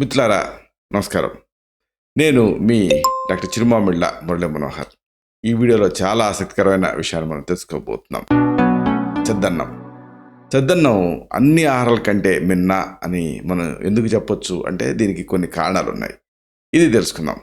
మిత్రులారా నమస్కారం. నేను మీ డాక్టర్ చిరుమామిళ్ళ మురళీ మనోహర్. ఈ వీడియోలో చాలా ఆసక్తికరమైన విషయాలు మనం తెలుసుకోబోతున్నాం. చద్దన్నం. చద్దన్నం అన్ని ఆహారాల కంటే మిన్న అని మనం ఎందుకు చెప్పొచ్చు అంటే దీనికి కొన్ని కారణాలు ఉన్నాయి. ఇది తెలుసుకుందాం.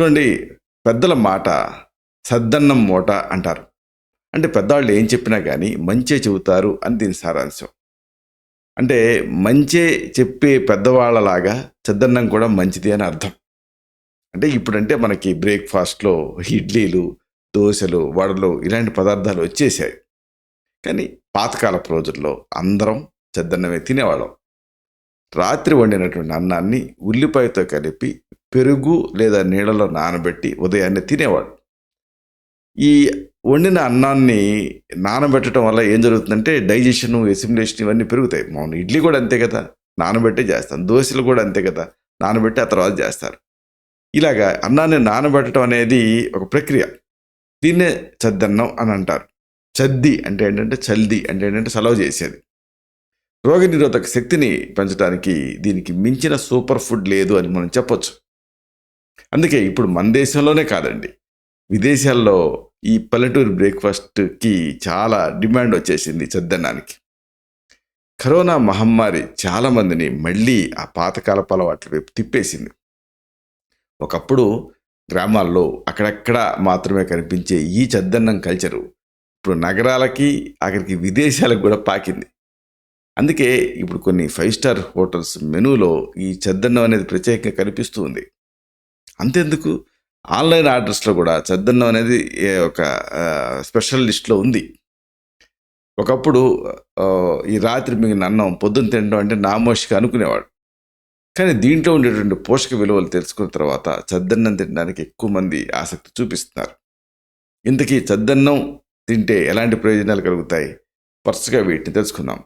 చూడండి పెద్దల మాట సద్దన్నం మూట అంటారు. అంటే పెద్దవాళ్ళు ఏం చెప్పినా కానీ మంచే చెబుతారు అని దీని సారాంశం. అంటే మంచే చెప్పే పెద్దవాళ్ళలాగా చద్దన్నం కూడా మంచిది అని అర్థం. అంటే ఇప్పుడంటే మనకి బ్రేక్ఫాస్ట్లో ఇడ్లీలు దోశలు వడలు ఇలాంటి పదార్థాలు వచ్చేసాయి. కానీ పాతకాలపు రోజుల్లో అందరం చద్దన్నమే తినేవాళ్ళం. రాత్రి వండినటువంటి అన్నాన్ని ఉల్లిపాయతో కలిపి పెరుగు లేదా నీళ్ళలో నానబెట్టి ఉదయాన్నే తినేవాడు ఈ వండిన అన్నాన్ని నానబెట్టడం వల్ల ఏం జరుగుతుందంటే డైజెషన్ ఎసిమిలేషన్ ఇవన్నీ పెరుగుతాయి. మౌన ఇడ్లీ కూడా అంతే కదా. నానబెట్టే చేస్తాం దోశలు కూడా అంతే కదా. నానబెట్టి ఆ తర్వాత చేస్తారు. ఇలాగా అన్నాన్ని నానబెట్టడం అనేది ఒక ప్రక్రియ. దీన్నే చద్దన్నం అని అంటారు. చద్ది అంటే ఏంటంటే చల్ది అంటే ఏంటంటే సెలవు చేసేది. రోగనిరోధక శక్తిని పెంచడానికి దీనికి మించిన సూపర్ ఫుడ్ లేదు అని మనం చెప్పొచ్చు. అందుకే ఇప్పుడు మన దేశంలోనే కాదండి. విదేశాల్లో ఈ పల్లెటూరు బ్రేక్ఫాస్ట్కి చాలా డిమాండ్ వచ్చేసింది చద్దన్నానికి. కరోనా మహమ్మారి చాలామందిని మళ్ళీ ఆ పాతకాలపు అలవాట్ల వైపు తిప్పేసింది. ఒకప్పుడు గ్రామాల్లో అక్కడక్కడ మాత్రమే కనిపించే ఈ చద్దన్నం కల్చరు ఇప్పుడు నగరాలకి అక్కడికి విదేశాలకు కూడా పాకింది. అందుకే ఇప్పుడు కొన్ని ఫైవ్ స్టార్ హోటల్స్ మెనూలో ఈ చద్దన్నం అనేది ప్రత్యేకంగా కనిపిస్తూ ఉంది. అంతెందుకు? ఆన్లైన్ ఆర్డర్స్లో కూడా చద్దన్నం అనేది ఏ ఒక స్పెషల్ లిస్ట్లో ఉంది. ఒకప్పుడు ఈ రాత్రి మిగిలిన అన్నం పొద్దున్న తినడం అంటే నామోషిగా అనుకునేవాడు. కానీ దీంట్లో ఉండేటువంటి పోషక విలువలు తెలుసుకున్న తర్వాత చద్దన్నం తినడానికి ఎక్కువ మంది ఆసక్తి చూపిస్తున్నారు. ఇంతకీ చద్దన్నం తింటే ఎలాంటి ప్రయోజనాలు కలుగుతాయి? వరుసగా వీటిని తెలుసుకుందాం.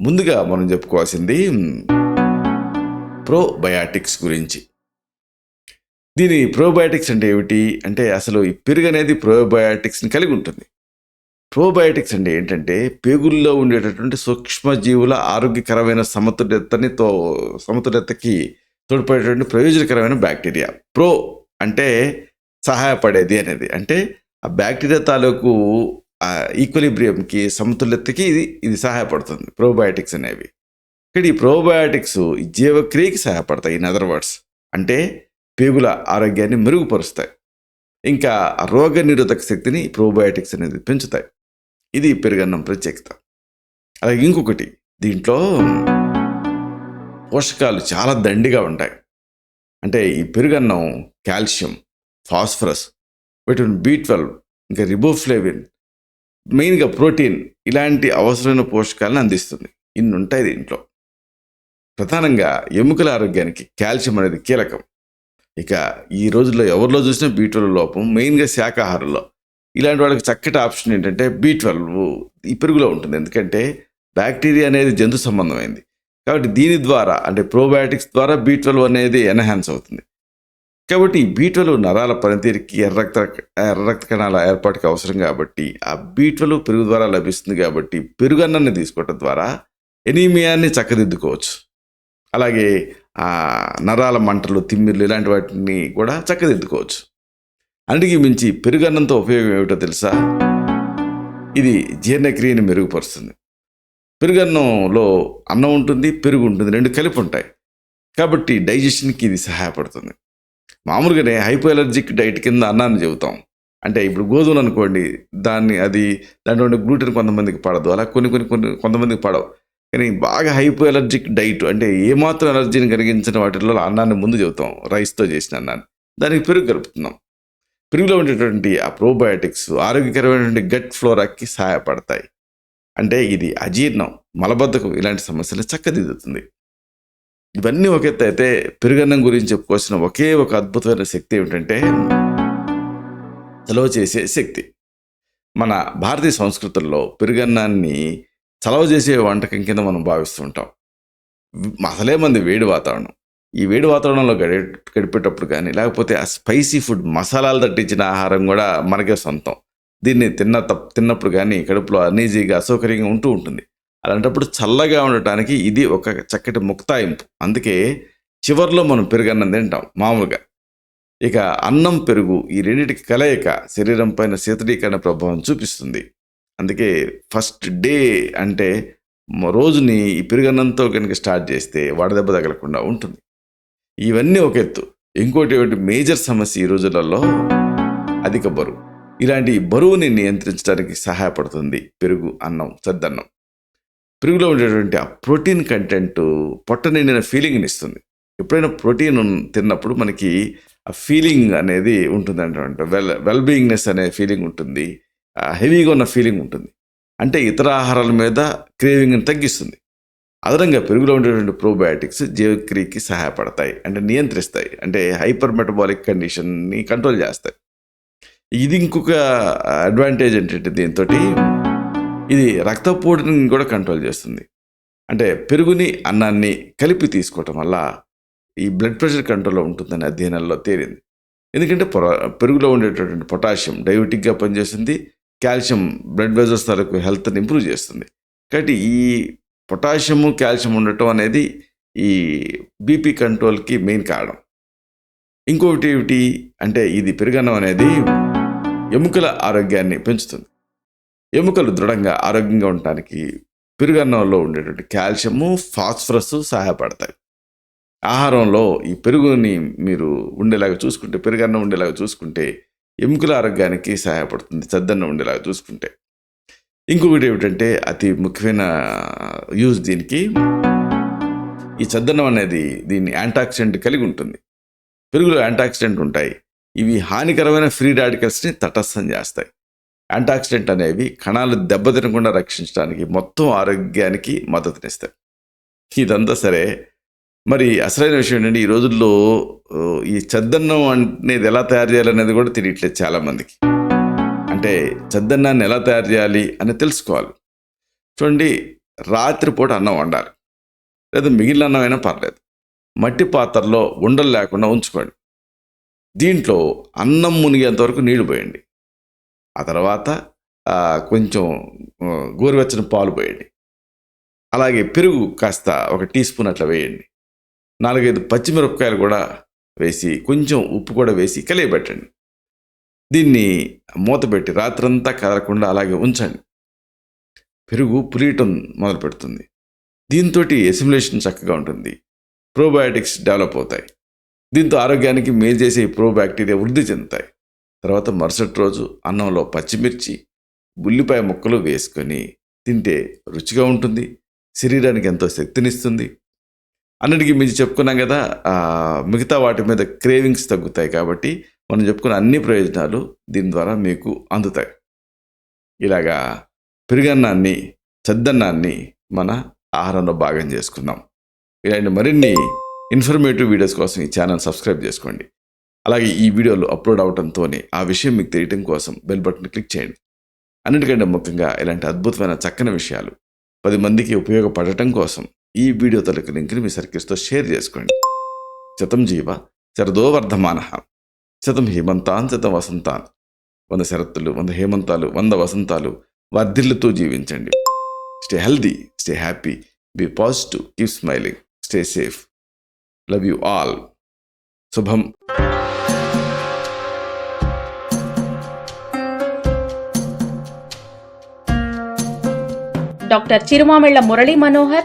ముందుగా మనం చెప్పుకోవాల్సింది ప్రోబయాటిక్స్ గురించి. దీని ప్రోబయాటిక్స్ అంటే ఏమిటి? అంటే అసలు ఈ పెరుగు అనేది ప్రోబయాటిక్స్ని కలిగి ఉంటుంది. ప్రోబయాటిక్స్ అంటే ఏంటంటే పేగుల్లో ఉండేటటువంటి సూక్ష్మజీవుల ఆరోగ్యకరమైన సమతుల్యతని తో సమతుల్యతకి తోడ్పడేటువంటి ప్రయోజనకరమైన బ్యాక్టీరియా ప్రో అంటే సహాయపడేది అనేది. అంటే ఆ బ్యాక్టీరియా తాలూకు ఈక్వలిబ్రియంకి సమతుల్యతకి ఇది ఇది సహాయపడుతుంది. ప్రోబయాటిక్స్ అనేవి. ఇక్కడ ఈ ప్రోబయాటిక్స్ జీవక్రియకి సహాయపడతాయి. ఇన్ అదర్ వర్డ్స్ అంటే పేగుల ఆరోగ్యాన్ని మెరుగుపరుస్తాయి. ఇంకా రోగ నిరోధక శక్తిని ప్రోబయాటిక్స్ అనేది పెంచుతాయి. ఇది పెరుగన్నం ప్రత్యేకత. అలాగే ఇంకొకటి దీంట్లో పోషకాలు చాలా దండిగా ఉంటాయి. అంటే ఈ పెరుగన్నం calcium phosphorus vitamin B twelve ఇంకా రిబోఫ్లేవిన్ మెయిన్గా ప్రోటీన్ ఇలాంటి అవసరమైన పోషకాలను అందిస్తుంది. ఇన్ని ఉంటాయి దీంట్లో. ప్రధానంగా ఎముకల ఆరోగ్యానికి కాల్షియం అనేది కీలకం. ఇక ఈ రోజుల్లో ఎవరిలో చూసినా బీ ట్వెల్వ్ లోపం మెయిన్గా శాకాహారంలో ఇలాంటి వాళ్ళకి చక్కటి ఆప్షన్ ఏంటంటే బీ ట్వెల్వ్ ఈ పెరుగులో ఉంటుంది. ఎందుకంటే బ్యాక్టీరియా అనేది జంతు సంబంధమైంది. కాబట్టి దీని ద్వారా అంటే ప్రోబయాటిక్స్ ద్వారా బీ ట్వెల్వ్ అనేది ఎన్హాన్స్ అవుతుంది. కాబట్టి ఈ బీ ట్వెల్వ్ నరాల పనితీరుకి ఎర్రక్త ఎర్ర రక్త కణాల ఏర్పాటుకి అవసరం కాబట్టి ఆ బీ ట్వెల్వ్ పెరుగు ద్వారా లభిస్తుంది కాబట్టి పెరుగన్నాన్ని తీసుకోవటం ద్వారా ఎనీమియాన్ని చక్కదిద్దుకోవచ్చు. అలాగే నరాల మంటలు తిమ్మిర్లు ఇలాంటి వాటిని కూడా చక్కదిద్దుకోవచ్చు. అన్నిటికీ మించి పెరుగన్నంతో ఉపయోగం ఏమిటో తెలుసా? ఇది జీర్ణక్రియని మెరుగుపరుస్తుంది. పెరుగన్నంలో అన్నం ఉంటుంది పెరుగు ఉంటుంది రెండు కలిపి ఉంటాయి. కాబట్టి డైజెషన్కి ఇది సహాయపడుతుంది. మామూలుగానే హైపో ఎలర్జిక్ డైట్ కింద అన్నాన్ని చెబుతాం. అంటే ఇప్పుడు గోధుమలు అనుకోండి దాన్ని అది దాంట్లో గ్లూటెన్ కొంతమందికి పడదు. అలా కొన్ని కొన్ని కొన్ని కొంతమందికి పడవు. కానీ బాగా హైపో ఎలర్జిక్ డైట్ అంటే ఏమాత్రం ఎలర్జీని కలిగించిన వాటిల్లో అన్నాన్ని ముందు చెబుతాం. రైస్తో చేసిన అన్నాన్ని. దానికి పెరుగు కలుపుతున్నాం. పెరుగులో ఉండేటువంటి ఆ ప్రోబయాటిక్స్ ఆరోగ్యకరమైనటువంటి గట్ ఫ్లోరాకి సహాయపడతాయి. అంటే ఇది అజీర్ణం మలబద్ధకం ఇలాంటి సమస్యలు చక్కదిద్దుతుంది. ఇవన్నీ ఒక ఎత్తు అయితే పెరుగన్నం గురించి చెప్పుకోవాల్సిన ఒకే ఒక అద్భుతమైన శక్తి ఏమిటంటే చలవ చేసే శక్తి. మన భారతీయ సంస్కృతుల్లో పెరుగన్నాన్ని చలవ చేసే వంటకం కింద మనం భావిస్తుంటాం. అసలే మంది వేడి వాతావరణం. ఈ వేడి వాతావరణంలో గడి గడిపేటప్పుడు కానీ లేకపోతే ఆ స్పైసీ ఫుడ్ మసాలాలు తట్టించిన ఆహారం కూడా మనకే సొంతం. దీన్ని తిన్న తప్ తిన్నప్పుడు కానీ కడుపులో అనీజీగా అసౌకర్యంగా ఉంటూ ఉంటుంది. అలాంటప్పుడు చల్లగా ఉండటానికి ఇది ఒక చక్కటి ముక్తాయింపు. అందుకే చివర్లో మనం పెరుగన్నం తింటాం మామూలుగా. ఇక అన్నం పెరుగు ఈ రెండింటికి కలయిక శరీరం పైన శీతలీకరణ ప్రభావం చూపిస్తుంది. అందుకే ఫస్ట్ డే అంటే రోజుని ఈ పెరుగన్నంతో కనుక స్టార్ట్ చేస్తే వడదెబ్బ తగలకుండా ఉంటుంది. ఇవన్నీ ఒక ఎత్తు. ఇంకోటి ఒకటి మేజర్ సమస్య ఈ రోజులలో అధిక బరువు. ఇలాంటి బరువుని నియంత్రించడానికి సహాయపడుతుంది పెరుగు అన్నం సద్దన్నం. పెరుగులో ఉండేటువంటి ఆ ప్రోటీన్ కంటెంట్ పొట్ట నిండిన ఫీలింగ్ని ఇస్తుంది. ఎప్పుడైనా ప్రోటీన్ తిన్నప్పుడు మనకి ఆ ఫీలింగ్ అనేది ఉంటుంది అంటే వెల్ వెల్ బీయింగ్నెస్ అనే ఫీలింగ్ ఉంటుంది. హెవీగా ఉన్న ఫీలింగ్ ఉంటుంది. అంటే ఇతర ఆహారాల మీద క్రేవింగ్ని తగ్గిస్తుంది. అదనంగా పెరుగులో ఉండేటువంటి ప్రోబయాటిక్స్ జీవక్రియకి సహాయపడతాయి. అంటే నియంత్రిస్తాయి. అంటే హైపర్ మెటబాలిక్ కండిషన్ని కంట్రోల్ చేస్తాయి. ఇది ఇంకొక అడ్వాంటేజ్ ఏంటంటే దీంతో ఇది రక్తపోటుని కూడా కంట్రోల్ చేస్తుంది. అంటే పెరుగుని అన్నాన్ని కలిపి తీసుకోవటం వల్ల ఈ బ్లడ్ ప్రెషర్ కంట్రోల్లో ఉంటుందని అధ్యయనాల్లో తేలింది. ఎందుకంటే పొర- పెరుగులో ఉండేటటువంటి పొటాషియం డయాబెటిక్గా పనిచేస్తుంది. కాల్షియం బ్లడ్ వెజల్స్ తరకు హెల్త్ని ఇంప్రూవ్ చేస్తుంది. కాబట్టి ఈ పొటాషియము కాల్షియం ఉండటం అనేది ఈ బీపీ కంట్రోల్కి మెయిన్ కారణం. ఇంకొకటి ఏమిటి అంటే ఇది పెరుగన్నం అనేది ఎముకల ఆరోగ్యాన్ని పెంచుతుంది. ఎముకలు దృఢంగా ఆరోగ్యంగా ఉండటానికి పెరుగన్నంలో ఉండేటువంటి కాల్షియము ఫాస్ఫరస్ సహాయపడతాయి. ఆహారంలో ఈ పెరుగుని మీరు ఉండేలాగా చూసుకుంటే పెరుగన్నం ఉండేలాగా చూసుకుంటే ఎముకల ఆరోగ్యానికి సహాయపడుతుంది చద్దన్నం ఉండేలాగా చూసుకుంటే. ఇంకొకటి ఏమిటంటే అతి ముఖ్యమైన యూజ్ దీనికి ఈ చద్దన్నం అనేది దీన్ని యాంటాక్సిడెంట్ కలిగి ఉంటుంది. పెరుగులో యాంటాక్సిడెంట్ ఉంటాయి. ఇవి హానికరమైన ఫ్రీ రాడికల్స్ని తటస్థం చేస్తాయి. యాంటాక్సిడెంట్ అనేవి కణాలు దెబ్బతినకుండా రక్షించడానికి మొత్తం ఆరోగ్యానికి మద్దతునిస్తాయి. ఇదంతా సరే మరి అసలైన విషయం ఏంటంటే ఈ రోజుల్లో ఈ చద్దన్నం అనేది ఎలా తయారు చేయాలనేది కూడా తెలియట్లేదు చాలామందికి. అంటే చద్దన్నాన్ని ఎలా తయారు చేయాలి అని తెలుసుకోవాలి. చూడండి రాత్రిపూట అన్నం వండాలి. లేదా మిగిలిన అన్నం అయినా పర్లేదు. మట్టి పాత్రలో ఉండలు లేకుండా ఉంచుకోండి. దీంట్లో అన్నం మునిగేంతవరకు నీళ్ళు పోయండి. ఆ తర్వాత కొంచెం గోరువెచ్చని పాలు పోయండి. అలాగే పెరుగు కాస్త ఒక టీ స్పూన్ అట్లా వేయండి. నాలుగైదు పచ్చిమిరపకాయలు కూడా వేసి కొంచెం ఉప్పు కూడా వేసి కలియబెట్టండి. దీన్ని మూత పెట్టి రాత్రంతా కదలకుండా అలాగే ఉంచండి. పెరుగు పులియటం మొదలు పెడుతుంది దీంతో ఎసిమ్యులేషన్ చక్కగా ఉంటుంది. ప్రోబయాటిక్స్ డెవలప్ అవుతాయి. దీంతో ఆరోగ్యానికి మేలు చేసే ఈ ప్రోబ్యాక్టీరియా వృద్ధి చెందుతాయి. తర్వాత మరుసటి రోజు అన్నంలో పచ్చిమిర్చి ఉల్లిపాయ ముక్కలు వేసుకొని తింటే రుచిగా ఉంటుంది శరీరానికి ఎంతో శక్తినిస్తుంది. అన్నిటికీ మీరు చెప్పుకున్నాం కదా మిగతా వాటి మీద క్రేవింగ్స్ తగ్గుతాయి కాబట్టి మనం చెప్పుకున్న అన్ని ప్రయోజనాలు దీని ద్వారా మీకు అందుతాయి. ఇలాగా పెరుగన్నాన్ని చద్దన్నాన్ని మన ఆహారంలో భాగం చేసుకుందాం ఇలాంటి మరిన్ని ఇన్ఫర్మేటివ్ వీడియోస్ కోసం ఈ ఛానల్ సబ్స్క్రైబ్ చేసుకోండి. అలాగే ఈ వీడియోలు అప్లోడ్ అవడంతోనే ఆ విషయం మీకు తెలియటం కోసం బెల్ బటన్ క్లిక్ చేయండి. అన్నిటికంటే ముఖ్యంగా ఇలాంటి అద్భుతమైన చక్కని విషయాలు పది మందికి ఉపయోగపడటం కోసం ఈ వీడియో తలకు లింక్ని మీ సర్కిల్స్తో షేర్ చేసుకోండి. శతం జీవ శరదో వర్ధమాన. శతం హేమంతాన్ శతం వసంతాన్. వంద శరత్తులు వంద హేమంతాలు వంద వసంతాలు వర్ధిల్లుతూ జీవించండి. Stay healthy stay happy be positive keep smiling stay safe. Love you all. శుభం. Doctor Chirumamilla Murali Manohar